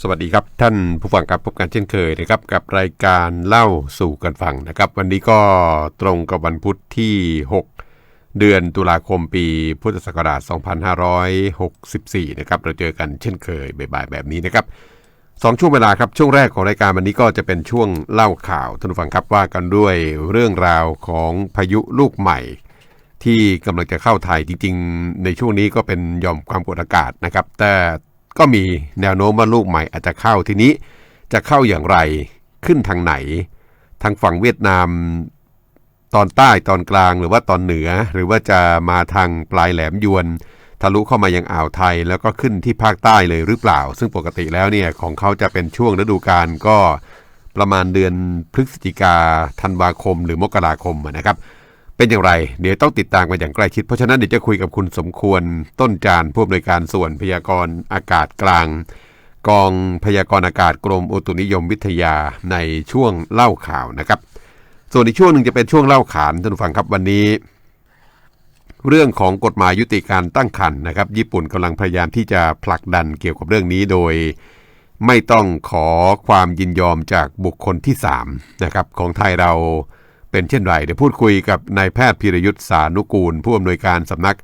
สวัสดีครับท่านผู้ฟังครับพบกันเช่นเคยนะครับกับรายการเล่าสู่กันฟังนะครับ วันนี้ก็ตรงกับวันพุธที่ 6 เดือนตุลาคมปีพุทธศักราช 2564 นะครับเราเจอกันเช่นเคยบ่ายๆแบบนี้นะครับสองช่วงเวลาครับช่วงแรกของรายการวันนี้ก็จะเป็นช่วงเล่าข่าวท่านผู้ฟังครับว่ากันด้วยเรื่องราวของพายุลูกใหม่ ที่กำลังจะเข้าไทยจริงๆ ในช่วงนี้ก็เป็นย่อมความกดอากาศนะครับแต่ ก็มีแนวโน้มว่าลูกใหม่อาจจะเข้าทีนี้ จะเข้าอย่างไรขึ้นทางไหน ทางฝั่งเวียดนามตอนใต้ตอนกลางหรือว่าตอนเหนือ หรือว่าจะมาทางปลายแหลมยวนทะลุเข้ามายังอ่าวไทย แล้วก็ขึ้นที่ภาคใต้เลยหรือเปล่า ซึ่งปกติแล้วเนี่ยของเขาจะเป็นช่วงฤดูกาลก็ประมาณเดือนพฤศจิกาธันวาคม หรือมกราคมนะครับ เป็นอย่างไร เดี๋ยวต้องติดตามกันอย่างใกล้ชิด เพราะฉะนั้นเดี๋ยวจะคุยกับคุณสมควรต้นจานผู้อำนวยการส่วนพยากรณ์อากาศกลาง กองพยากรณ์อากาศกรมอุตุนิยมวิทยาในช่วงเล่าข่าวนะครับ ส่วนอีกช่วงหนึ่งจะเป็นช่วงเล่าขานท่านผู้ฟังครับวันนี้ เรื่องของกฎหมายยุติการตั้งครรภ์นะครับ ญี่ปุ่นกำลังพยายามที่จะผลักดันเกี่ยวกับเรื่องนี้โดยไม่ต้องขอความยินยอมจากบุคคลที่3นะครับของไทยเรา เป็นเช่นไรเดี๋ยวพูดคุยกับนายแพทย์พิรยุทธ์สานุกูล ผู้อำนวยการสำนัก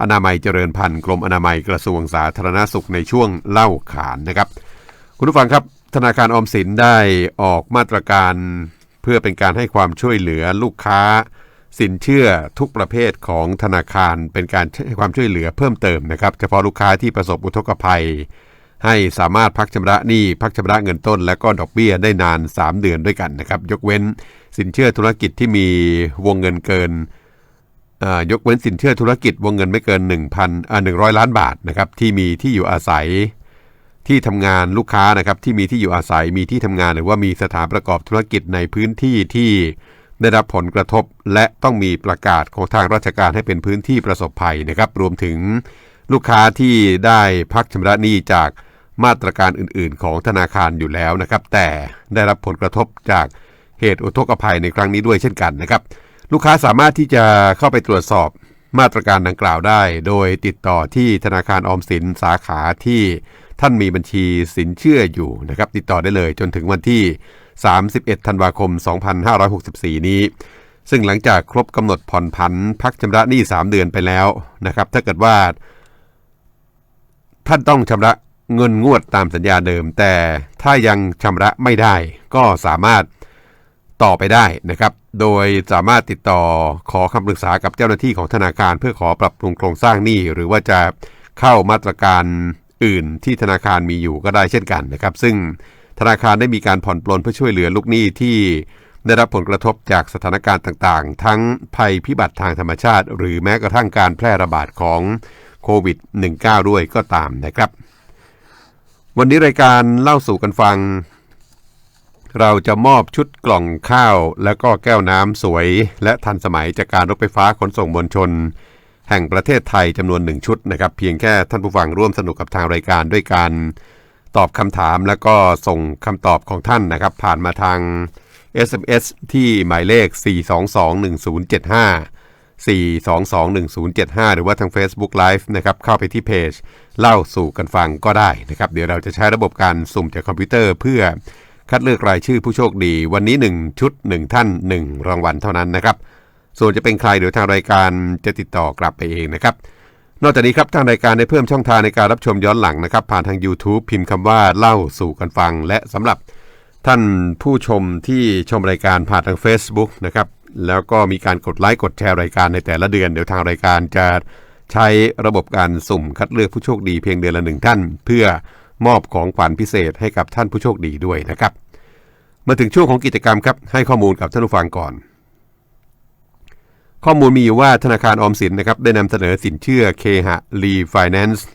อนามัยเจริญพันธุ์กรมอนามัยกระทรวงสาธารณสุขในช่วงเล่าขานนะครับ คุณผู้ฟังครับ ธนาคารออมสินได้ออกมาตรการเพื่อเป็นการให้ความช่วยเหลือลูกค้า สินเชื่อทุกประเภทของธนาคารเป็นการให้ความช่วยเหลือเพิ่มเติมนะครับ เฉพาะลูกค้าที่ประสบอุทกภัย ให้สามารถพักชำระหนี้พักชำระเงินต้น และก็ดอกเบี้ยได้นาน 3 เดือนด้วยกันนะครับ ยกเว้นสินเชื่อธุรกิจที่มีวงเงินเกินยกเว้นสินเชื่อธุรกิจวงเงินไม่เกิน 1,000อ่า100 ล้านบาทนะครับที่มีที่อยู่อาศัยที่ทำงานลูกค้านะครับที่มีที่อยู่อาศัยมีที่ทำงานหรือว่ามีสถานประกอบธุรกิจในพื้นที่ที่ได้รับผลกระทบ และต้องมีประกาศของทางราชการให้เป็นพื้นที่ประสบภัยนะครับ รวมถึงลูกค้าที่ได้พักชำระหนี้จาก มาตรการอื่นๆ ของธนาคารอยู่แล้วนะครับ แต่ได้รับผลกระทบจากเหตุอุทกภัยในครั้งนี้ด้วยเช่นกันนะครับ ลูกค้าสามารถที่จะเข้าไปตรวจสอบมาตรการดังกล่าวได้ โดยติดต่อที่ธนาคารออมสินสาขาที่ท่านมีบัญชีสินเชื่ออยู่นะครับ ติดต่อได้เลยจนถึงวันที่ 31 ธันวาคม 2564 นี้ ซึ่งหลังจากครบกำหนดผ่อนผันพักชำระหนี้ 3 เดือนไปแล้วนะครับ ถ้าเกิดว่า ท่านต้องชำระ เงินงวดตามสัญญาเดิม แต่ถ้ายังชำระไม่ได้ก็สามารถต่อไปได้นะครับ โดยสามารถติดต่อขอคำปรึกษากับเจ้าหน้าที่ของธนาคาร เพื่อขอปรับปรุงโครงสร้างหนี้หรือว่าจะเข้ามาตรการอื่นที่ธนาคารมีอยู่ก็ได้เช่นกันนะครับ ซึ่งธนาคารได้มีการผ่อนปลนเพื่อช่วยเหลือลูกหนี้ที่ได้รับผลกระทบจากสถานการณ์ต่างๆ ทั้งภัยพิบัติทางธรรมชาติ หรือแม้กระทั่งการแพร่ระบาดของโควิด -19 ด้วยก็ตามนะครับ วันนี้รายการเล่าสู่กันฟัง เราจะมอบชุดกล่องข้าว และก็แก้วน้ำสวย และทันสมัยจากการรถไฟฟ้าขนส่งมวลชน แห่งประเทศไทยจำนวนหนึ่งชุดนะครับ เพียงแค่ท่านผู้ฟังร่วมสนุกกับทางรายการด้วยการตอบคำถามแล้วก็ส่งคำตอบของท่านนะครับ ผ่านมาทาง SMS ที่หมายเลข 4221075 4221075 หรือว่าทาง Facebook Live นะครับเข้าไปที่เพจ เล่าสู่กันฟังก็ได้นะครับ เดี๋ยวเราจะใช้ระบบการสุ่มจากคอมพิวเตอร์เพื่อคัดเลือกรายชื่อผู้โชคดี วันนี้ 1 ชุด 1 ท่าน 1 รางวัลเท่านั้นนะครับ ส่วนจะเป็นใครเดี๋ยวทางรายการจะติดต่อกลับไปเองนะครับ นอกจากนี้ครับทางรายการได้เพิ่มช่องทางในการรับชมย้อนหลังนะครับ ผ่านทาง YouTube พิมพ์คำว่าเล่าสู่กันฟัง และสำหรับท่านผู้ชมที่ชมรายการผ่านทาง Facebook นะครับ แล้วก็มีการกดไลค์กดแชร์รายการในแต่ละเดือน เดี๋ยวทางรายการจะใช้ระบบการสุ่มคัดเลือกผู้โชคดีเพียงเดือนละหนึ่งท่าน เพื่อมอบของขวัญพิเศษให้กับท่านผู้โชคดีด้วยนะครับ มาถึงช่วงของกิจกรรมครับให้ข้อมูลกับท่านผู้ฟังก่อน ข้อมูลมีอยู่ว่าธนาคารออมสินนะครับได้นำเสนอสินเชื่อเคหะรีไฟแนนซ์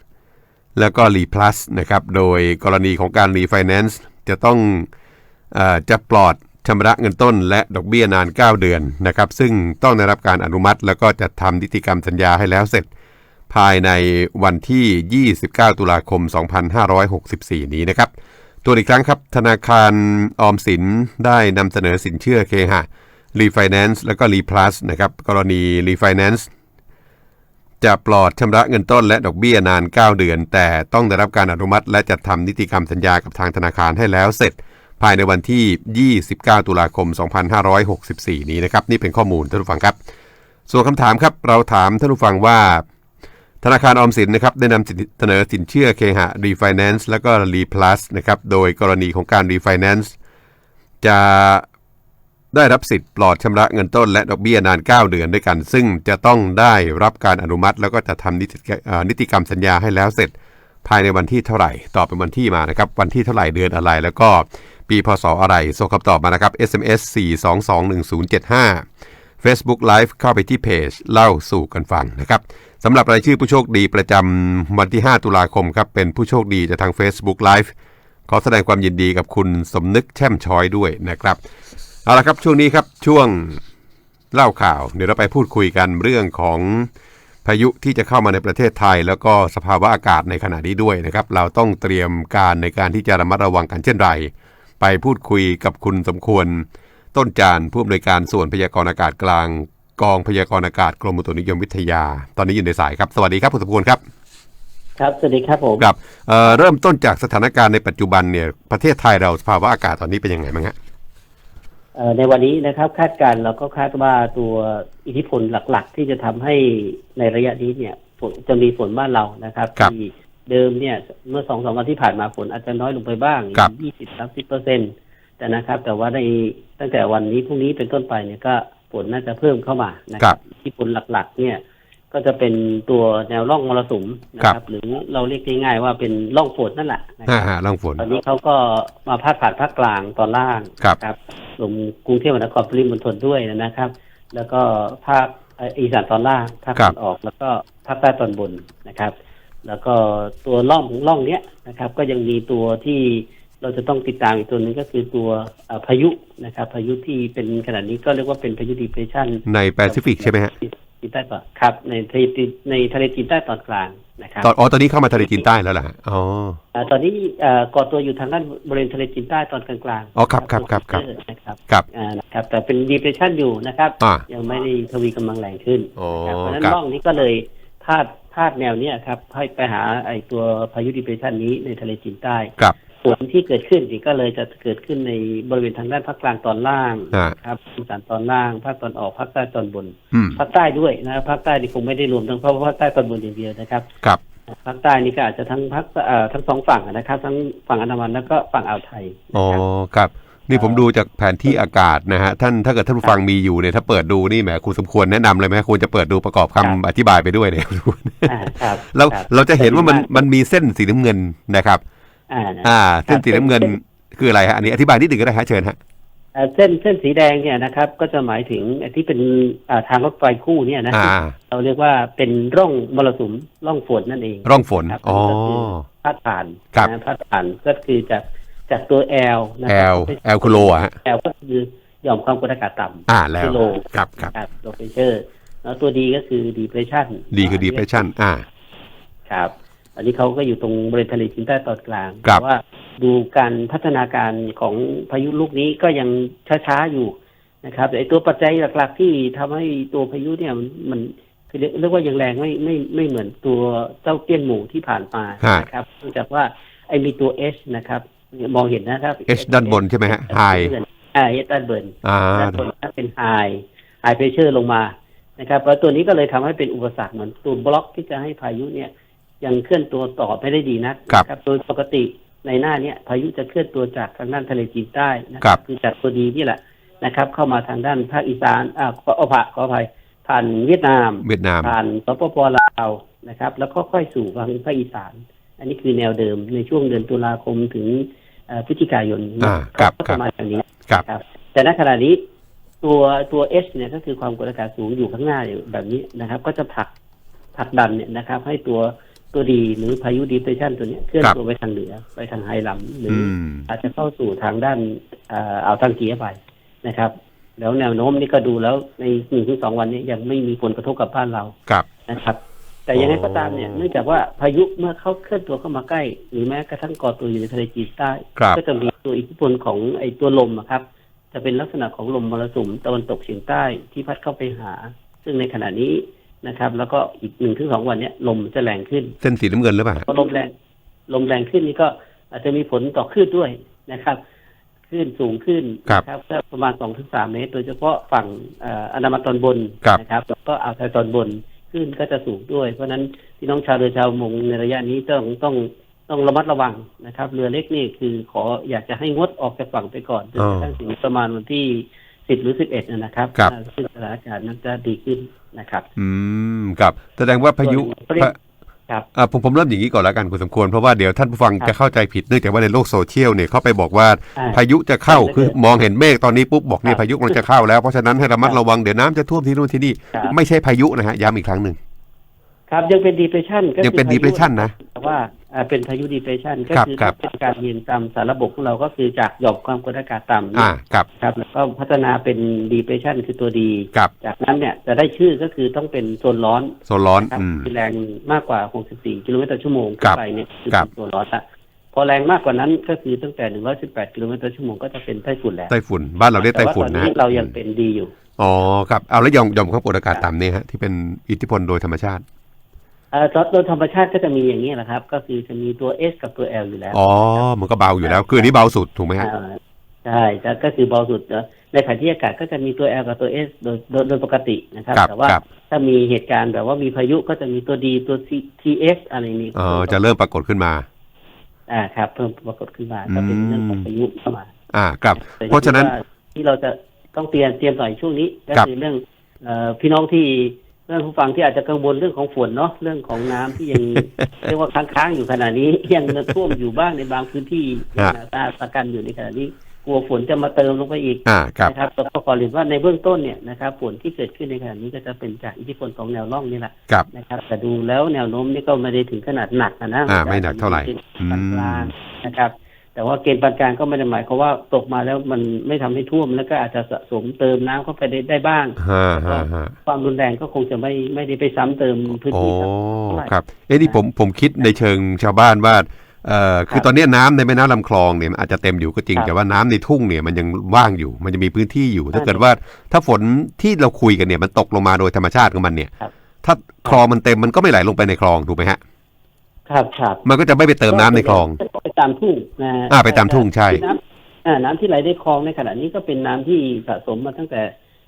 แล้วก็รีพลัสนะครับโดยกรณีของการรีไฟแนนซ์จะต้องอจะปลอด ชำระเงินต้นและดอกเบี้ยนาน 9 เดือนนะครับซึ่งต้องได้รับการอนุมัติแล้วก็จะทำนิติกรรมสัญญาให้แล้วเสร็จ ภายในวันที่ 29 ตุลาคม 2564 นี้นะครับตัวอีกครั้งครับธนาคารออมสินได้นำเสนอสินเชื่อเคหะรีไฟแนนซ์แล้วก็รีพลัสนะครับกรณีรีไฟแนนซ์จะปลอดชำระเงินต้นและดอกเบี้ยนาน 9 เดือน แต่ต้องได้รับการอนุมัติ และจัดทำนิติกรรมสัญญากับทางธนาคารให้แล้วเสร็จ ภายในวันที่ 29 ตุลาคม 2564 นี้นะครับ นี่เป็นข้อมูลท่านผู้ฟังครับ ส่วนคำถามครับ เราถามท่านผู้ฟังว่า ธนาคารออมสินนะครับได้นำเสนอสินเชื่อเคหะรีไฟแนนซ์แล้วก็รีพลัสนะครับ โดยกรณีของการรีไฟแนนซ์จะได้รับสิทธิ์ปลอดชำระเงินต้นและดอกเบี้ยนาน 9 เดือนด้วยกัน ซึ่งจะต้องได้รับการอนุมัติ แล้วก็จะทำนิติกรรมสัญญาให้แล้วเสร็จ ภายในวันที่เท่าไหร่ ตอบเป็นวันที่มานะครับ วันที่เท่าไหร่เดือนอะไร แล้วก็ ปีพศอะไร ส่งคำตอบมานะครับ SMS 4221075 Facebook Live เข้าไปที่เพจเล่าสู่กันฟังนะครับสำหรับรายชื่อผู้โชคดีประจำวันที่ 5 ตุลาคมครับ เป็นผู้โชคดีจากทาง Facebook Live ขอแสดงความยินดีกับคุณสมนึกแช่มช้อยด้วยนะครับ เอาละครับช่วงนี้ครับช่วงเล่าข่าว เดี๋ยวเราไปพูดคุยกันเรื่องของพายุที่จะเข้ามาในประเทศไทย แล้วก็สภาวะอากาศในขณะนี้ด้วยนะครับ เราต้องเตรียมการในการที่จะระมัดระวังกันเช่นไร ไปพูดคุยกับคุณสมควร ต้นจานผู้อำนวยการส่วนพยากรณ์อากาศกลาง กองพยากรณ์อากาศกรมอุตุนิยมวิทยา ตอนนี้อยู่ในสายครับสวัสดีครับคุณสมควรครับ ครับสวัสดีครับผมครับเอ่อเริ่มต้นจากสถานการณ์ในปัจจุบันเนี่ยประเทศไทยเราสภาวะอากาศตอนนี้เป็นยังไงบ้างฮะเอ่อในวันนี้นะครับคาดการณ์เราก็คาดว่าตัวอิทธิพลหลักๆ ที่จะทำให้ในระยะนี้เนี่ยฝนจะมีฝนบ้านเรานะครับครับที่ เดิมเนี่ย เมื่อสองสามวันที่ผ่านมาฝนอาจจะน้อยลงไปบ้างครับยี่สิบสามสิบเปอร์เซ็นตแต่นะครับ แต่ว่าในตั้งแต่วันนี้พรุ่งนี้เป็นต้นไปเนี่ยก็ฝนน่าจะเพิ่มเข้ามานะคครัรับอิทธิพลหลักๆ เนี่ย ก็จะเป็นตัวแนวร่องมรสุมนะคครัรับบหรือเราเรียกง่ายๆว่าเป็นร่องฝนนั่นแหละนะคฮ่ารับฮ่าล่องฝนตอนนี้เขาก็มาพาดผ่านภาคกลางตอนล่างครับครับลงกรุงเทพมหานครปริมณฑลด้วยนะครับ แล้วก็ภาคเอ่ออีสานตอนล่างภาคตะวันออกแล้วก็ภาคใต้ตอนบนนะครับ แล้วก็ตัวล่องล่องเนี้ยนะครับ ก็ยังมีตัวที่เราจะต้องติดตามอีกตัวหนึงก็คือตัวเอ่อพายุนะครับ พายุที่เป็นขนาดนี้ก็เรียกว่าเป็นพายุดีเพรสชันในแปซิฟิกใช่ไหมฮะจีนใต้ตอนครับ ในทะเลจีนในทะเลจีนใต้ตอนกลางนะครับตอนอ๋อตอนนี้เข้ามาทะเลจีนใต้แล้วล่ะฮะอ๋ออ่าตอนนี้เอ่อก่อตัวอยู่ทางด้านบริเวณทะเลจีนใต้ตอนกลางๆอ๋อครับครับครับครับนะครับครับอ่านะครับ แต่เป็น depression อยู่นะครับอ่ายังไม่ได้ทวีกำลังแรงขึ้นอ๋อนะครับเพราะฉะนั้นครับร่องนี้ก็เลยพาดพาดแนวเนี้ยครับให้ไปหาไอ้ตัวพายุ depression นี้ในทะเลจีนใต้ครับฝนที่เกิดขึ้นนี่ก็เลยจะเกิดขึ้นในบริเวณทางด้านภาคกลางตอนล่างอ่าครับอีสานตอนล่างภาคตอนออกภาคใต้ตอนบนอืมภาคใต้ด้วยนะครับภาคใต้นี่คงไม่ได้รวมทั้งเพราะว่าภาคใต้ตอนบนอย่างเดียวนะครับครับภาคใต้นี่ก็อาจจะทั้งภาคเอ่อทั้งสองฝั่งนะครับ ทั้งฝั่งอันดามันแล้วก็ฝั่งอ่าวไทยอ๋อนะครับครับ นี่ผมดูจากแผนที่อากาศนะฮะท่านถ้าเกิดท่านผู้ฟังมีอยู่เนี่ยถ้าเปิดดูนี่แหมคุณสมควรแนะนำเลยไหมควรจะเปิดดูประกอบคำครับอธิบายไปด้วยเนี่ยอ่าครับเราครับเราจะเห็นว่ามันมันมีเส้นสีน้ำเงินนะครับอ่านะอ่าเส้นสีน้ำเงินเส้นคืออะไรฮะอันนี้อธิบายนิดหนึ่งก็ได้ฮะเชิญฮะเอ่อเส้นเส้นสีแดงเนี่ยนะครับ ก็จะหมายถึงไอ้ที่เป็นอ่าทางรถไฟคู่เนี่ยนะอ่าเราเรียกว่าเป็นร่องมรสุมร่องฝนนั่นเอง ร่องฝนครับอ๋อก็คือพาดผ่านครับนะพาดผ่านก็คือจาก จากตัวแอลนะแอครับลแอลคุโลอะฮะ แอลก็คือหย่อมความกดอากาศต่ำอ่าแล้วกิโลครับครับครับโลเ e เชอร์แล้วตัวดีก็คือ depression ดีคือ depression อ่า ครับ อันนี้เขาก็อยู่ตรงบริเวณทะเลจีนใต้ตอนกลางครับ แต่ว่าดูการพัฒนาการของพายุลูกนี้ก็ยังช้าๆอยู่นะครับแต่ไอตัวปัจจัยหลักๆ ที่ทำให้ตัวพายุเนี่ยมันมันคือเรียกเรียกว่ายังแรงไม่ไม่ไม่เหมือนตัวเจ้าเตี้ยนหมูที่ผ่านมาฮะ นะครับเนื่องจากว่าไอมีตัว H นะครับ มองเห็นนะครับ H ด้านบนใช่ไหมฮะ high อ่า H ด้านบนอ่าด้านบนนั้นเป็น high high pressure ลงมานะครับแล้วตัวนี้ก็เลยทำให้เป็นอุปสรรคเหมือนตัวบล็อกที่จะให้พายุเนี่ยยังเคลื่อนตัวต่อไม่ได้ดีนักนะโดยปกติในหน้าเนี้ยพายุจะเคลื่อนตัวจากทางด้านทะเลจีนใต้นะคือจากตัวดีนี่แหละนะครับ เข้ามาทางด้านภาคอีสานอ่าขออภัยขออภัยผ่านเวียดนาม เวียดนามผ่านสปปลาวนะครับ แล้วก็ค่อยสู่ทางภาคอีสาน อันนี้คือแนวเดิมในช่วงเดือนตุลาคมถึงเอ่อ พฤศจิกายนอ่าครับก็คปรับระมาณอย่างนี้ครับครับ แต่ณขณะนี้ตัวตัวเอเนี่ยก็คือความกดอากาศสูงอยู่ข้างหน้าอยู่แบบนี้นะครับ ก็จะผลักผลักดันเนี่ยนะครับ ให้ตัวตัวดีหรือพายุดีเพรสชันตัวเนี้ยเคลื่อนครับตัวไปทางเหนือไปทางไฮลัมหรืออือมอาจจะเข้าสู่ทางด้านเอ่ออ่าวตังเกียไปนะครับ แล้วแนวโน้มนี่ก็ดูแล้วในหนึ่งถึงสองวันนี้ยังไม่มีผลกระทบกับบ้านเราครับนะครับ แต่ยังไงก็ตามเนี่ยเนื่องจากว่าพายุเมื่อเขาเคลื่อนตัวเข้ามาใกล้ หรือแม้กระทั่งก่อตัวอยู่ในทะเลจีนใต้ครับก็จะมีตัวอิทธิพลของไอ้ตัวลมอะครับ จะเป็นลักษณะของลมมรสุมตะวันตกเฉียงใต้ที่พัดเข้าไปหา ซึ่งในขณะนี้นะครับ แล้วก็อีกหนึ่งถึงสองวันเนี้ยลมจะแรงขึ้น เส้นสีน้ำเงินหรือเปล่าพอลมแรงลมแรงขึ้นนี่ก็อาจจะมีผลต่อคลื่นด้วยนะครับคลื่นสูงขึ้นครับนะครับก็ประมาณสองถึงสามเมตร โดยเฉพาะฝั่งเอ่ออันดามันตอนบนครับนะครับแล้วก็อ่าวไทยตอนบน คลื่นก็จะสูงด้วย เพราะฉะนั้นพี่น้องชาวเรือชาวประมงในระยะนี้ต้องต้องต้องระมัดระวังนะครับ เรือเล็กนี่คือขออยากจะให้งดออกจากฝั่งไปก่อนจนกระทั่งถึงประมาณวันที่สิบหรือสิบเอ็ดนะครับครับซึ่งสถานการณ์นั้นจะดีขึ้นนะครับ อืมครับ แสดงว่าพายุส่วนพะ ครับอ่าผมผมเริ่มอย่างนี้ก่อนแล้วกันคุณสมควรเพราะว่าเดี๋ยวท่านผู้ฟังครับจะเข้าใจผิดเนื่องจากว่าในโลกโซเชียลเนี่ยเขาไปบอกว่าอ่าพายุจะเข้าใช่คือมองเห็นเมฆตอนนี้ปุ๊บบอกเนี่คยรับพายุมันจะเข้าแล้วเพราะฉะนั้นให้ระมัดครับระวังเดี๋ยวน้ำจะท่วมที่นู่นที่นี่ครับไม่ใช่พายุนะฮะย้ำอีกครั้งหนึ่งครับยังเป็น depression ก็ยังเป็นคือพา depression นะแต่ว่าอ่า เป็นพายุ depression ก็ครับคือครับ เป็นการเรียนตามสารระบบของเราก็คือจากหย่อมความกดอากาศต่ำอ่าครับ ครับแล้วก็พัฒนาเป็น depression คือตัวดีกับจากนั้นเนี่ยจะได้ชื่อก็คือต้องเป็นโซนร้อนโซนร้อนครับอืม มีแรงมากกว่า 64 กิโลเมตรต่อชั่วโมงครับขึ้นไปเนี่ยคือครับ เป็นโซนร้อนละพอแรงมากกว่านั้นก็คือตั้งแต่ 118 กิโลเมตรต่อชั่วโมงก็จะเป็นไต้ฝุ่นแล้วไต้ฝุ่น บ้านเราเรียกแต่ไต้ว่าฝุ่ตนอนนะนี้ฮะเรายังเป็นดีอยู่ อ๋อครับ เอาแล้วยอมยอมความกดอากาศต่ำเนี่ยฮะที่เป็นอิทธิพลโดยธรรมชาติเอ่อ โดยธรรมชาติก็จะมีอย่างนี้แหละครับ ก็คือจะมีตัว S กับตัว L อยู่แล้ว อ๋อ มันก็เบาอยู่แล้ว คืออันนี้เบาสุดถูกไหมฮะอ่าใช่แต่ก็คือเบาสุดนะในแผนที่อากาศก็จะมีตัว L กับตัว S โดยโดยโดยปกตินะครับครับแต่ว่าครับถ้ามีเหตุการณ์แบบว่ามีพายุก็จะมีตัว D ตัว C TS อะไรนี้อ๋อจะเริ่มปรากฏขึ้นมา อ่าครับ เพิ่มปรากฏขึ้นมาก็เป็นเรื่องของพายุเข้ามา อ่าครับแต่เพราะฉะนั้นที่ว่ที่เราจะต้องเตรียมเตรียมหน่อยช่วงนี้ ก็ครับคือเรื่องเอ่อพี่น้องที่ เรื่องผู้ฟังที่อาจจะกังวลเรื่องของฝนเนาะเรื่องของน้ำที่ยังเรียกว่าค้างๆอยู่ขณะนี้ยังท่วมอยู่บ้างในบางพื้นที่ฮะตาตากันอยู่ในขณะนี้กลัวฝนจะมาเติมลงไปอีกอ่าครับนะครับแต่ก็ขอเรียนว่าในเบื้องต้นเนี่ยนะครับฝนที่เกิดขึ้นในขณะนี้ก็จะเป็นจากอิทธิพลของแนวร่องนี่แหละครับนะครับแต่ดูแล้วแนวโน้มนี่ก็ไม่ได้ถึงขนาดหนักนะนะอ่าไม่หนักเท่าไหร่ปานกลางนะครับ แต่ว่าเกณฑ์ปานกลางก็ไม่ได้หมายความว่าตกมาแล้วมันไม่ทำให้ท่วมแล้วก็อาจจะสะสมเติมน้ำเข้าไปได้ได้บ้างฮ่าฮ่าฮ่าความรุนแรงก็คงจะไม่ไม่ได้ไปซ้ำเติมพื้นโอ้ที่สักเท่าไหร่ครับ เอ้นี่ผมผมคิดในเชิงชาวบ้านว่าเอ่อคือครับตอนนี้น้ำในแม่น้ำลำคลองเนี่ยมันอาจจะเต็มอยู่ก็จริงครับแต่ว่าน้ำในทุ่งเนี่ยมันยังว่างอยู่ มันจะมีพื้นที่อยู่ ถ้าใช่เกิดว่าถ้าฝนที่เราคุยกันเนี่ยมันตกลงมาโดยธรรมชาติของมันเนี่ยครับถ้าคลองมันเต็มมันก็ไม่ไหลลงไปในคลองถูกไหมฮะ ครับครับมันก็จะไม่ไปเติมน้ำในคลอง ไปตามทุ่งนะอ่าไปตามทุ่งใช่น้ำอ่าน้ำที่ไหลได้คลองในขณะนี้ก็เป็นน้ำที่สะสมมาตั้งแต่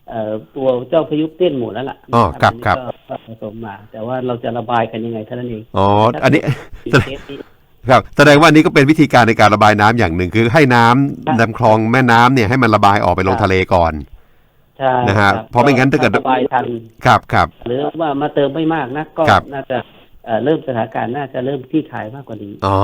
เอ่อตัวเจ้าพายุเตี้ยนหมู่แล้วล่ะอ๋อครับครับอันนี้ก็ก็สะสมมา แต่ว่าเราจะระบายกันยังไงเท่านั้นเองอ๋ออันนี้เคสนี้ครับแสดงว่านี่ก็เป็นวิธีการในการระบายน้ำอย่างหนึ่ง คือให้น้ำครับลำคลองแม่น้ำเนี่ยให้มันระบายออกไปลงครับทะเลก่อนใช่นะฮะครับเพราะไม่งั้นถ้าเกิดระบายทันครับครับหรือว่ามาเติมไม่มากนะก็ครับน่าจะ เอ่อเริ่มสถานการณ์น่าจะเริ่มที่ขายมากกว่านี้ อ๋อ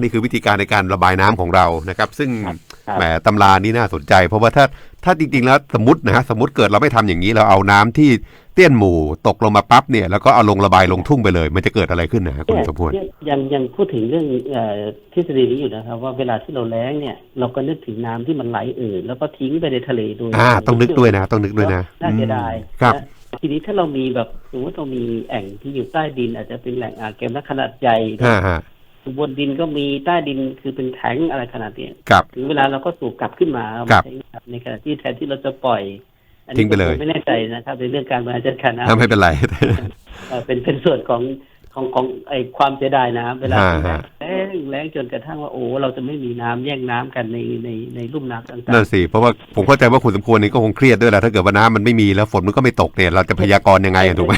นี่คือวิธีการในการระบายน้ำของเรานะครับ ซึ่งครับแหมตำรานี่น่าสนใจ เพราะว่าถ้าถ้าจริง ๆ แล้วสมมตินะฮะสมมติเกิดเราไม่ทำอย่างนี้เราเอาน้ำที่เตี้ยนหมู่ตกลงมาปั๊บเนี่ยแล้วก็เอาลงระบายลงทุ่งไปเลย มันจะเกิดอะไรขึ้นนะฮะคุณเนี่ยสมควรเนี่ยยังยังพูดถึงเรื่องเอ่อทฤษฎีนี้อยู่นะครับ ว่าเวลาที่เราแล้งเนี่ย เราก็นึกถึงน้ำที่มันไหลเอ่อแล้วก็ทิ้งไปในทะเลโดยอ่าต้องนึกด้วยนะ ต้องนึกด้วยนะน่าเสียดายอืมครับนะ ทีนี้ถ้าเรามีแบบสมมติเรามีแอ่งที่อยู่ใต้ดิน อาจจะเป็นแหล่งอ่างเก็บน้ำขนาดใหญ่ฮ่าฮะ บนดินก็มีใต้ดินคือเป็นแท้งอะไรขนาดเนี้ยครับ ถึงเวลาเราก็สูบกลับขึ้นมาเอาครัมาบใช้งานในขณะที่แทนที่เราจะปล่อย อันทิ้นี้งไปเลย ผมไม่แน่ใจนะครับ ในเรื่องการบริหารจัดการอ่าน้ำไม่เป็นไร เอ่อเป็นเป็นส่วนของของของไอความเสียดายน้ำเวลาอ่าที่ฮะ แล้ งแล้งจนกระทั่งว่าโอ้เราจะไม่มีน้ำแย่งน้ำกันในในในลุ่มน้ำต่างนั่นสิเพราะว่าผมเข้าใจว่าคุณสมควรนี่ก็คงเครียดด้วยแหละถ้าเกิดว่าน้ำมันไม่มีแล้วฝนมันก็ไม่ตกเนี่ยเราจะพยากรณ์ยังไงอะถูกไหม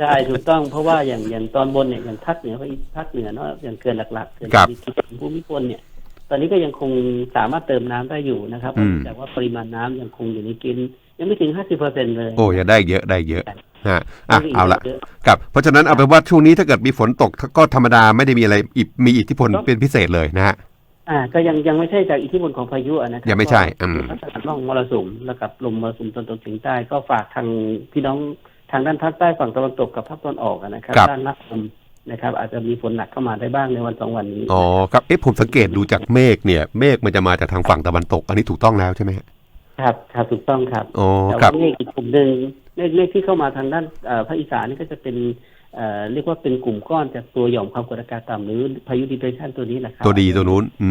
ใช่ถูกต้องเพราะว่าอย่างอย่างตอนบนเนี่ยอย่างภาคเหนือภาคเหนือเนาะอย่างเกินหลักๆเกินครับภูมิพลเนี่ย ตอนนี้ก็ยังคงสามารถเติมน้ำได้อยู่นะครับอืมแต่ว่าปริมาณน้ำยังคงอยู่ในเกณฑ์ยังไม่ถึงห้าสิบเปอร์เซ็นเลยโอ้ยังได้เยอะได้เยอะ ฮะอะยังมีกเอาละยครับ เพราะฉะนั้นเอาเป็นว่าช่วงนี้ถ้าเกิดมีฝนตกก็ธรรมดาไม่ได้มีอะไรอิมีอิทธิพลครับเป็นพิเศษเลยนะฮะอ่าก็ยังยังไม่ใช่จากอิทธิพลของพายุอะนะครับยังไม่ใช่อืมก็ลักษณะร่องมรสุมแล้วกับลมมรสุมตะวันตกเฉียงใต้ก็ฝากทางพี่น้องทางด้านภาคใต้ฝั่งตะวันตกกับภาคตะวันออกอะนะครับครับด้านนักลมนะครับอาจจะมีฝนหนักเข้ามาได้บ้างในวันสองวันนี้อ๋อครับเอ๊ะผมสังเกตดูจากเมฆเนี่ย เมฆมันจะมาจากทางฝั่งตะวันตก อันนี้ถูกต้องแล้วใช่ไหมฮะครับครับถูกต้องครับอ๋อแต่ครัว่าบเมฆอีกกลุ่มหนึ่ง เมฆเมฆที่เข้ามาทางด้านเอ่อภาคอีสานนี่ก็จะเป็นเอ่อเรียกว่าเป็นกลุ่มก้อนจากตัวหย่อมความกดอากาศต่ำหรือพายุดิเพรสชันตัวนี้แหละครับตัวดีตัวนู้น อื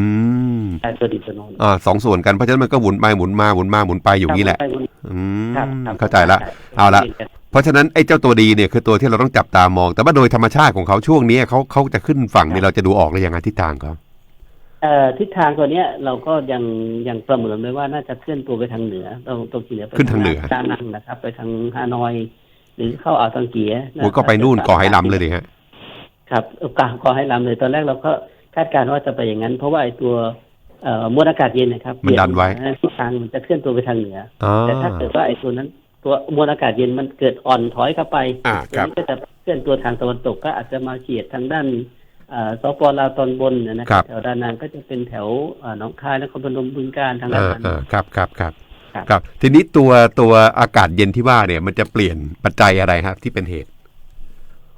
มใช่ตัวดีตัวโน้นอ่าสองส่วนกันเพราะฉะนั้นมันก็หมุนไปหมุนมาหมุนมาหมุนไปอยู่อย่างนี้แหละครับอืมครับครับเข้าใจละเอาละเพราะฉะนั้นไอ้เจ้าตัวดีเนี่ยคือตัวที่เราต้องจับตามอง แต่ว่าโดยธรรมชาติของเขาช่วงนี้เขาเขาจะขึ้นฝั่งนี่เราจะดูออกเลยยังไงทิศทางเขา เอ่อทิศทางตัวเนี้ยเราก็ยังยังประเมินไว้ว่าน่าจะเคลื่อนตัวไปทางเหนือตรงตรงที่เหนือไปขึ้นทางเหนือดานังนะครับ ไปทางฮานอย หรือเข้าอ่าวตังเกียนะโอ้ยก็ไปนู่นก่อไหหลำเลยดิฮะ ครับกลางก่อไหหลำเลยตอนแรกเราก็คาดการณ์ว่าจะไปอย่างนั้น เพราะว่าไอ้ตัวเอ่อมวลอากาศเย็นนะครับมันดันไว้เปลี่ยทิศทางมันจะเคลื่อนตัวไปทางเหนือ อ๋ออแต่ถ้าเกิดว่าไอ้ตัวนั้นตัวมวลอากาศเย็นมันเกิดอ่อนถอยเข้าไปอ่าตัวครับนี้ก็จะเคลื่อนตัวทางตะวันตกก็อาจจะมาเฉียดทางด้านเอ่อ สปลาวตอนบนนะคครัรับ บแถวดานางก็จะเป็นแถวเอ่อหนองคายนครพนมบึงการทางด้านอ่านั้นอ่าครับครับครับครับ ครับ ทีนี้ตัวตัวอากาศเย็นที่ว่าเนี่ย มันจะเปลี่ยนปัจจัยอะไรครับที่เป็นเหตุ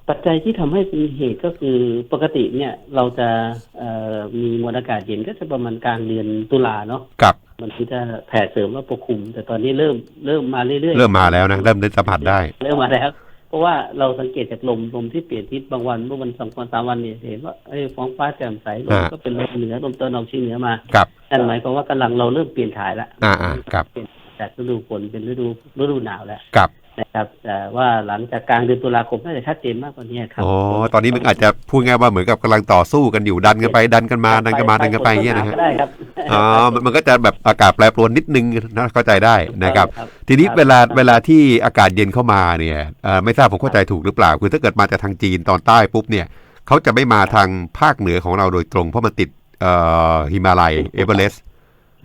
ปัจจัยที่ทำให้เป็นเหตุก็คือปกติเนี่ยเราจะเอ่อมีมวลอากาศเย็นก็จะประมาณกลางเดือนตุลาเนาะกับ มันที่จะแผ่เสริมว่าปกคลุม แต่ตอนนี้เริ่มเริ่มมาเรื่อยๆเริ่มมาแล้วนะ เริ่มได้สัมผัสได้ เริ่มมาแล้วเพ ราะว่าเราสังเกตจากลมลมที่เปลี่ยนทิศบางวันเมื่อวันสองวันสามวันเนี่ยเห็นว่าเอ้ยฟ้องฟ้าแจ่มใสลมอ่าก็เป็นลมเหนือลมตะวันออกเฉียงเหนือมากับนั่นหมายความว่ากำลังเราเริ่มเปลี่ยนถ่ายแล้วอ่าอ่าครับ เปลี่ยนจากฤดูฝนเป็นฤดูฤดูหนาวแล้วกับ นะครับแต่ว่าหลังจากกลางเดือนตุลาคมน่าจะชัดเจนมากกว่านี้ครับอ๋อตอนนี้มันอาจจะพูดง่ายว่าเหมือนกับกำลังต่อสู้กันอยู่ดันกันไปดันกันมาดันกันมาดันกันไปอย่างเงี้ยนะฮะก็ได้ครับอ๋อมันมันก็จะแบบอากาศแปรปรวนนิดนึงนะเข้าใจได้นะครับครับทีนี้ครับเวลาเวลาที่อากาศเย็นเข้ามาเนี่ยเอ่อไม่ทราบผมเข้าใจถูกหรือเปล่า คือถ้าเกิดมาจากทางจีนตอนใต้ปุ๊บเนี่ยเขาจะไม่มาทางภาคเหนือของเราโดยตรงเพราะมันติดเอ่อฮิมาลัยเอเวอเรสต์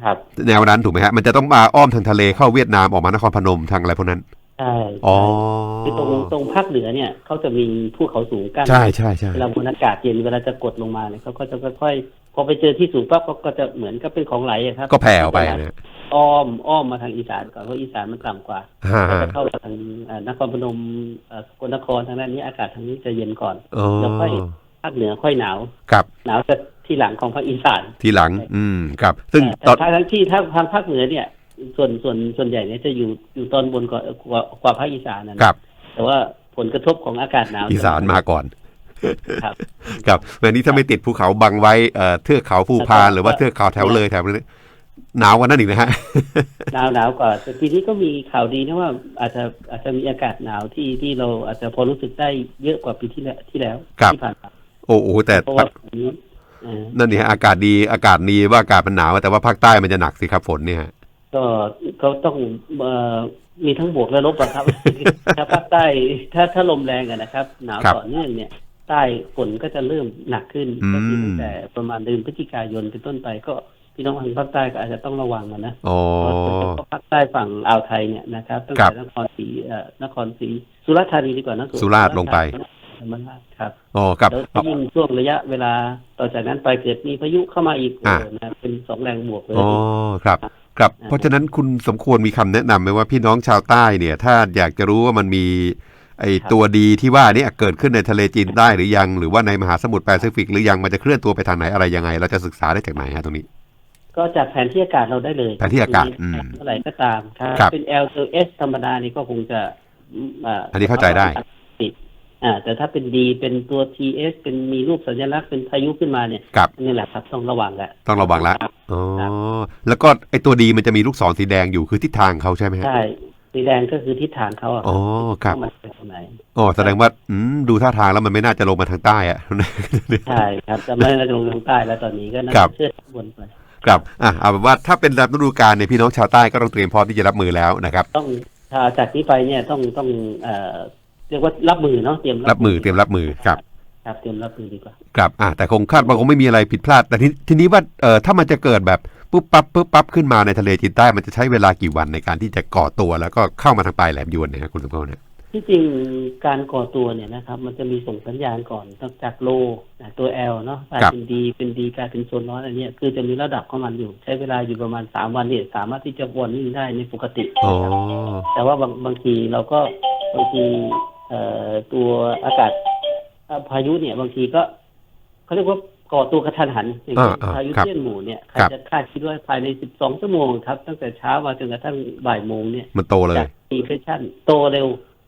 ครับแนวนั้นถูกไหมฮะมันจะต้องมาอ้อมทางทะเลเข้าเวียดนามออกมานครพนมทางอะไรพวกนั้น ใช่อ๋อคือตรงตรงภาคเหนือเนี่ยเขาจะมีภูเขาสูงกั้นใช่ใช่ใช่เวลามวลอากาศเย็นเวลาจะกดลงมาเนี่ยเขาก็จะค่อยๆพอไปเจอที่สูงปั๊บเขาก็จะเหมือนกับเป็นของไหลอะครับ ก็แผ่ออกไปนะอ้อมอ้อมมาทางอีสานก่อนเพราะอีสานมันต่ำกว่าฮ่าก็ฮ่าจะเข้ามาทางเอ่อนครพนมเอ่อสกลนครทางด้านนี้อากาศทางนี้จะเย็นก่อนอ๋อแล้วค่อยภาคเหนือค่อยหนาวครับหนาวจะที่หลังของภาคอีสานทีหลัง อืมครับ ซึ่งตแต่อนทางทั้งที่ถ้าทางภาคเหนือเนี่ย ส่วนส่วนส่วนใหญ่เนี่ยจะอยู่อยู่ตอนบนกว่ากว่ากว่าภาคอีสานนะนะครับ แต่ว่าผลกระทบของอากาศหนาวอีสานมาก่อน ครับครับแบบนี้ถ้าไม่ติดภูเขาบังไว้เอ่อเทือกเขาภูพานหรือว่าเทือกเขาแถวเลยแถวนี้หนาวกว่านั้นอีกนะฮะหนาวหนาวกว่าแต่ปีนี้ก็มีข่าวดีนะว่าอาจจะอาจจะมีอากาศหนาวที่ที่เราอาจจะพอรู้สึกได้เยอะกว่าปีที่แล้วที่แล้วครับที่ผ่านมาโอ้โหแต่เพราะว่าปีนี้เอ่อนั่นนี่ฮะอากาศดีอากาศดีว่าอากาศมันหนาวแต่ว่าภาคใต้มันจะหนักสิครับฝนเนี่ยฮะ ก็ก็ต้องเอ่อมีทั้งบวกและลบอะครับถ้าภาคใต้ถ้าถ้าลมแรงอะนะครับ หนาวต่อเนื่องเนี่ย ใต้ฝนก็จะเริ่มหนักขึ้นก็คือตั้งแต่ประมาณเดือนพฤศจิกายนเป็นต้นไปก็พี่น้องทางภาคใต้ก็อาจจะต้องระวังอะนะอ๋อเพราะภาคใต้ฝั่งอ่าวไทยเนี่ยนะครับตั้งครัแต่บนครศรีเอ่อนครศรีสุราษฎร์ธานีดีกว่านะสุราษฎร์ลงไปธรรมราชครับอ๋อครับแล้วยิ่งช่วงระยะเวลาต่อจากนั้นไปเกิดมีพายุเข้ามาอีกอ่าโอ้นะเป็นสองแรงบวกเลยอ๋อครับ ครับอ่าเพราะฉะนั้นคุณสมควรมีคำแนะนำไหมว่าพี่น้องชาวใต้เนี่ย ถ้าอยากจะรู้ว่ามันมี ไอตัวดีที่ว่าเนี่ยเกิดขึ้นในทะเลจีนใต้หรือยัง หรือว่าในมหาสมุทรแปซิฟิกหรือยังมันจะเคลื่อนตัวไปทางไหนอะไรยังไง เราจะศึกษาได้จากไหนฮะตรงนี้ ก็จากแผนที่อากาศเราได้เลยแผนที่อากาศอืมเมื่อไหร่ก็ตามถ้าครับเป็น L to S ธรรมดานี่ก็คงจะอ่าอันนี้เข้าใจได้ อ่าแต่ถ้าเป็น D เป็นตัว TS เป็นมีรูปสัญลักษณ์เป็นพายุขึ้นมาเนี่ยกับ นี่แหละครับต้องระวังแหละ ต้องระวังละครับอ๋อครับ แล้วก็ไอตัวดีมันจะมีลูกศรสีแดงอยู่คือทิศทางเขาใช่ไหมฮะใช่สีแดงก็คือทิศทางเขาอะอ๋อครับว่ามันเป็นตรงไหน อ๋อแสดงว่าอืมดูท่าทางแล้วมันไม่น่าจะลงมาทางใต้อะ ใช่ครับแต่ไม่ได้ลงทางใต้แล้วตอนนี้ก็น่าครัจะบเคลื่อนบนไปครับอะเอาเป็นว่าถ้าเป็นฤดูกาลเนี่ยพี่น้องชาวใต้ก็ต้องเตรียมพร้อมที่จะรับมือแล้วนะครับ ต้องถ้าจากนี้ไปเนี่ยต้องต้องเอ่อ เรียกว่ารับมือเนาะเตรียมรับมือเตรียมรับมือครับครับเตรียมรับมือดีกว่าครับอะแต่คงคาดว่าคงไม่มีอะไรผิดพลาด แต่ทีทีนี้ว่าเอ่อถ้ามันจะเกิดแบบปุ๊บปั๊บปุ๊บปั๊บขึ้นมาในทะเลจีนใต้มันจะใช้เวลากี่วันในการที่จะก่อตัวแล้วก็เข้ามาทางปลายแหลมยวนเนี่ยครับคุณสมพงษ์เนี่ยที่จริงการก่อตัวเนี่ยนะครับ มันจะมีส่งสัญญาณก่อนตั้งจากโลนะตัว L เนาะกลายเป็นดีเป็นดีกลายเป็นโซนร้อนอันเนี้ยคือจะมีระดับของมันอยู่ ใช้เวลาอยู่ประมาณสามวันเนี่ยสามารถที่จะวนวิ่งได้ในปกติอ๋อนะครับแต่ว่าบางบางทีเราก็บางทีเอ่อ ตัวอากาศเอ่อพายุเนี่ยบางทีก็เขาเรียกว่าก่อตัวกระทันหันอย่างเช่นอ่าอ่าพายุครับเตี้ยนหมู่เนี่ยใครครับจะคาดคิดว่าภายในสิบสองชั่วโมงครับ ตั้งแต่เช้ามาจนกระทั่งบ่ายโมงเนี่ย มันโตเลยจากดีเพรสชั่นโตเร็ว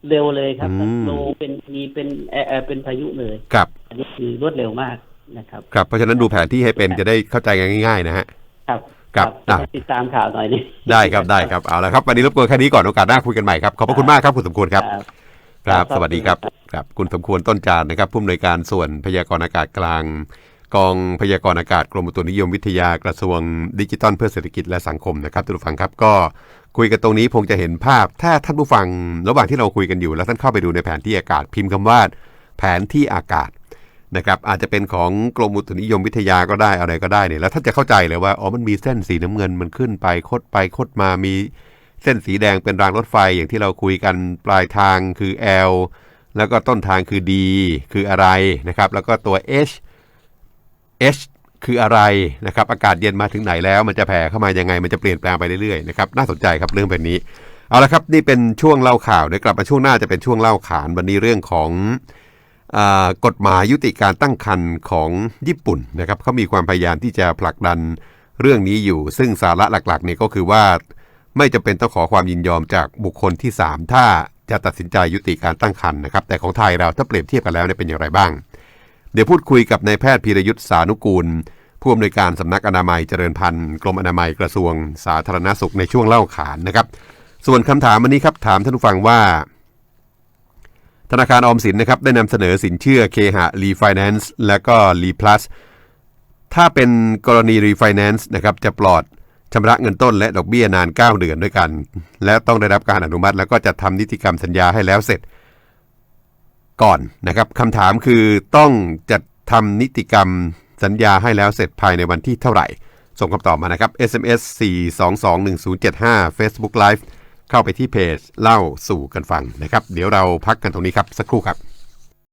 เร็วเลยครับอืมโตเป็นมีเป็นแอร์แอร์เป็นพายุเลยครับอันนี้คือรวดเร็วมากนะครับครับเพราะฉะนั้นดูแผนที่ให้เป็นจะได้เข้าใจกันง่าย ๆ นะฮะครับครับต้อะองติดตามข่าวหน่อยนี่ได้ครับได้ครับเอาละครับวันนี้รบกวนแค่นี้ก่อนโอกาสหน้าคุยกันใหม่ครับขอบพระคุณมากครับคุณสมควรครับ ครับครับ สวัสดีครับครับ คุณสมควรต้นจานนะครับผู้อำนวยการส่วนพยากรณ์อากาศกลาง กองพยากรณ์อากาศกรมอุตุนิยมวิทยากระทรวงดิจิทัลเพื่อเศรษฐกิจและสังคมนะครับทุกผู้ฟังครับก็คุยกันตรงนี้คงจะเห็นภาพ ถ้าท่านผู้ฟังระหว่างที่เราคุยกันอยู่ แล้วท่านเข้าไปดูในแผนที่อากาศพิมพ์คำว่า แผนที่อากาศนะครับอาจจะเป็นของกรมอุตุนิยมวิทยาก็ได้อะไรก็ได้เนี่ยแล้วท่านจะเข้าใจเลยว่าอ๋อมันมีเส้นสีน้ำเงินมันขึ้นไปคดไปคดมามี เส้นสีแดงเป็นรางรถไฟอย่างที่เราคุยกันปลายทางคือ L แล้วก็ต้นทางคือ D คืออะไรนะครับ แล้วก็ตัว H H คืออะไรนะครับ อากาศเย็นมาถึงไหนแล้ว มันจะแผ่เข้ามายังไง มันจะเปลี่ยนแปลงไปเรื่อยๆนะครับ น่าสนใจครับเรื่องแบบนี้ เอาละครับ นี่เป็นช่วงเล่าข่าวเดี๋ยวกลับมาช่วงหน้าจะเป็นช่วงเล่าขานวันนี้เรื่องของอกฎหมายยุติการตั้งครรภ์ของญี่ปุ่นนะครับเขามีความพยายามที่จะผลักดันเรื่องนี้อยู่ ซึ่งสาระหลักๆเนี่ยก็คือว่า ไม่จำเป็นต้องขอความยินยอมจากบุคคลที่ 3 ถ้าจะตัดสินใจยุติการตั้งครรภ์นะครับ แต่ของไทยเราถ้าเปรียบเทียบกันแล้วเนี่ยเป็นอย่างไรบ้าง เดี๋ยวพูดคุยกับนายแพทย์พีรยุทธ์สานุกูล ผู้อำนวยการสำนักอนามัยเจริญพันธุ์กรมอนามัยกระทรวงสาธารณสุขในช่วงเล่าขานนะครับ ส่วนคำถามวันนี้ครับถามท่านผู้ฟังว่า ธนาคารออมสินนะครับได้นำเสนอสินเชื่อเคหะรีไฟแนนซ์และก็รีพลัสถ้าเป็นกรณีรีไฟแนนซ์นะครับจะปลอด ชำระเงินต้นและดอกเบี้ยนาน 9 เดือนด้วยกัน และต้องได้รับการอนุมัติ แล้วก็จะทำนิติกรรมสัญญาให้แล้วเสร็จ ก่อนนะครับคำถามคือต้องจะทำนิติกรรมสัญญาให้แล้วเสร็จภายในวันที่เท่าไหร่ ส่งคำตอบมานะครับ SMS 4221075 Facebook Live เข้าไปที่เพจเล่าสู่กันฟังนะครับ เดี๋ยวเราพักกันตรงนี้ครับ สักครู่ครับ